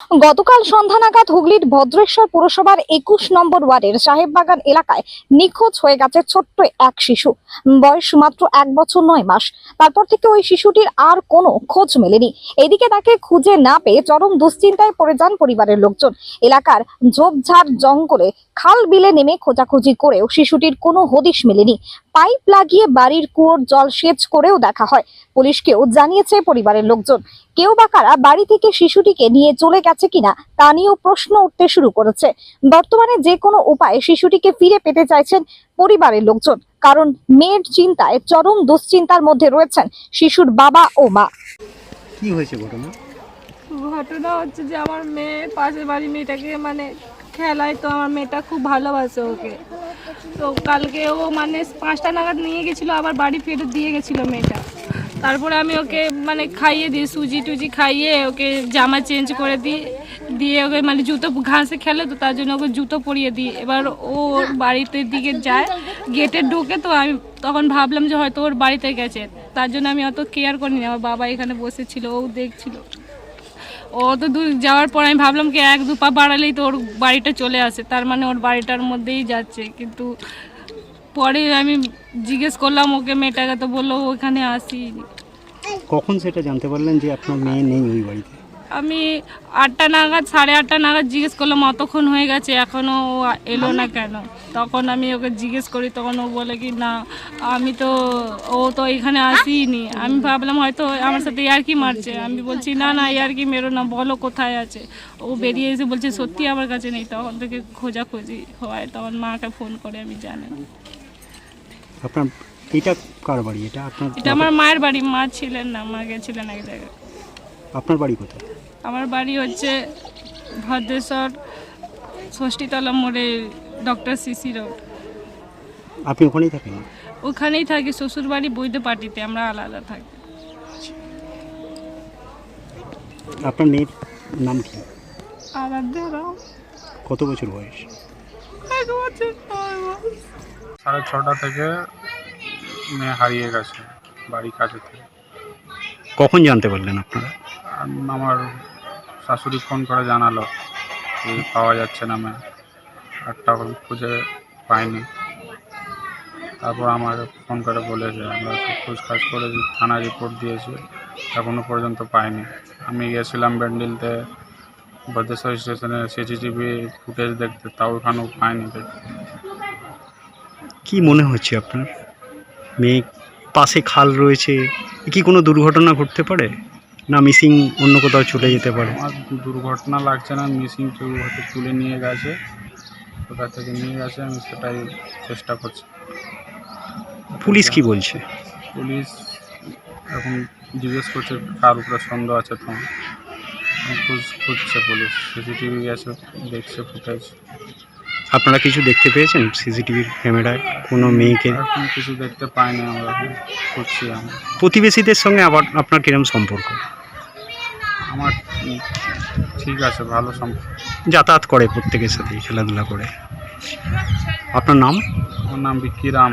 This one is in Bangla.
গতকাল সন্ধ্যা নাগাদ হুগলির ভদ্রেশ্বর পুরসভার একুশ নম্বর ওয়ার্ডের সাহেববাগান এলাকায় নিখোঁজ হয়ে গেছে ছোট্ট এক শিশু। বয়স মাত্র এক বছর নয় মাস। তারপর থেকে ওই শিশুটির আর কোনো খোঁজ মেলেনি। এদিকে তাকে খুঁজে না পেয়ে চরম দুশ্চিন্তায় পড়ে যান পরিবারের লোকজন। এলাকার ঝোপঝাড় জঙ্গলে খাল বিলে নেমে খোঁজাখুঁজি করেও শিশুটির কোনো হদিশ মেলেনি। পাইপ লাগিয়ে বাড়ির কুয়োর জল সেচ করেও দেখা হয়। পুলিশকেও জানিয়েছে পরিবারের লোকজন। কেউ বা কারা বাড়ি থেকে শিশুটিকে নিয়ে চলে গেছে কিনা তা নিয়েও প্রশ্ন উঠতে শুরু করেছে। বর্তমানে যে কোনো উপায়ে শিশুটিকে ফিরে পেতে চাইছেন পরিবারের লোকজন কারণ মেয়ের চিন্তায় চরম দুশ্চিন্তার মধ্যে রয়েছেন শিশুর বাবা ও মা। কি হয়েছে ঘটনা? ঘটনা হচ্ছে যে আমার মেয়ে পাশের বাড়ি মেয়েটাকে মানে খেলায় তো আমার মেয়েটা খুব ভালোবাসে ওকে। তো কালকে ও মানে পাঁচটা নাগাদ নিয়ে গেছিল আবার বাড়ি ফেরত দিয়ে গেছিল মেয়েটা। তারপরে আমি ওকে মানে খাইয়ে দিই, সুজি টুজি খাইয়ে ওকে জামা চেঞ্জ করে দিই, দিয়ে ওকে মানে জুতো ঘাসে খেলে তো তার জন্য ওকে জুতো পরিয়ে দিই। এবার ও ওর বাড়িতে দিকে যায়, গেটে ঢোকে তো আমি তখন ভাবলাম যে হয়তো ওর বাড়িতে গেছে। তার জন্য আমি অত কেয়ার করিনি, আমার বাবা এখানে বসেছিল, ও দেখছিল। ও তো দূর যাওয়ার পর আমি ভাবলাম কি এক দু পা বাড়ালেই তো ওর বাড়িটা চলে আসে, তার মানে ওর বাড়িটার মধ্যেই যাচ্ছে। কিন্তু পরে আমি জিজ্ঞেস করলাম ওকে মেয়েটাকে তো বলল ওখানে আসি। কখন সেটা জানতে পারলেন যে আপনার মেয়ে নেই ওই বাড়িতে? আমি আটটা নাগাদ সাড়ে আটটা নাগাদ জিজ্ঞেস করলাম অতক্ষণ হয়ে গেছে এখনও ও এলো না কেন? তখন আমি ওকে জিজ্ঞেস করি তখন ও বলে কি না আমি তো ও তো এখানে আসিনি। আমি ভাবলাম হয়তো আমার সাথে ইয়ারকি মারছে। আমি বলছি না না ইয়ারকি মেরো না বলো কোথায় আছে? ও বেরিয়ে এসে বলছে সত্যি আমার কাছে নেই। তখন থেকে খোঁজাখুঁজি হয় তখন মাকে ফোন করে আমি জানি আপনার এটা কার বাড়ি? এটা আপনার এটা আমার মায়ের বাড়ি মা ছিলেন না মা গেছিলেন এক জায়গায়। আপনার বাড়ি কোথায়? আমার বাড়ি হচ্ছে ভদ্রেশ্বর ষষ্ঠীতলা মোড়ে ডক্টর সিসি রোড। আপনি ওখানেই থাকেন? ওখানেই থাকি শ্বশুর বাড়ি বৈধ পার্টিতে আমরা আলাদা থাকি। আপনার মেয়ের নাম কি? আরাধ্যা রাম কত বছর বয়স? এক বছর। সাড়ে ছটা থেকে মেয়ে হারিয়ে গেছে বাড়ির কাছে থেকে। কখন জানতে পারলেন আপনারা? আর আমার শাশুড়ি ফোন করে জানালো যে পাওয়া যাচ্ছে না মেয়ে আটটা করে খুঁজে পাইনি। তারপর আমার ফোন করে বলেছে আমরা খোঁজখাজ করেছি থানা রিপোর্ট দিয়েছি এখনও পর্যন্ত পাইনি। আমি গিয়েছিলাম ব্যান্ডিলতে ভদ্রেশ্বর স্টেশনে সিসিটিভি ফুটেজ দেখতে তাও ওখানেও পাইনি দেখতে। কি মনে হচ্ছে আপনার? মেয়ে পাশে খাল রয়েছে কি কোনো দুর্ঘটনা ঘটতে পারে? না মিসিং অন্য কোথাও চলে যেতে পারে? আমার দুর্ঘটনা লাগছে না মিসিং কেউ হয়তো তুলে নিয়ে গেছে কোথা থেকে নিয়ে গেছে আমি সেটাই চেষ্টা করছি। পুলিশ কি বলছে? পুলিশ এখন জিজ্ঞেস করছে কার উপরে সন্দেহ আছে তোমার খুঁজ খুঁজছে পুলিশ সিসিটিভি গেছে দেখছে ফুটেজ আপনারা কিছু দেখতে পেয়েছেন? সিসিটিভির ক্যামেরায় কোনো মেয়েকে? এখন কিছু দেখতে পাই না আমরা করছি প্রতিবেশীদের সঙ্গে আবার আপনার কিরম সম্পর্ক? আমার উম, ঠিক আছে ভালো সম্পর্ক। যাতায়াত করে প্রত্যেকের সাথে খেলাধুলা করে। আপনার নাম? আমার নাম বিকিরাম রাম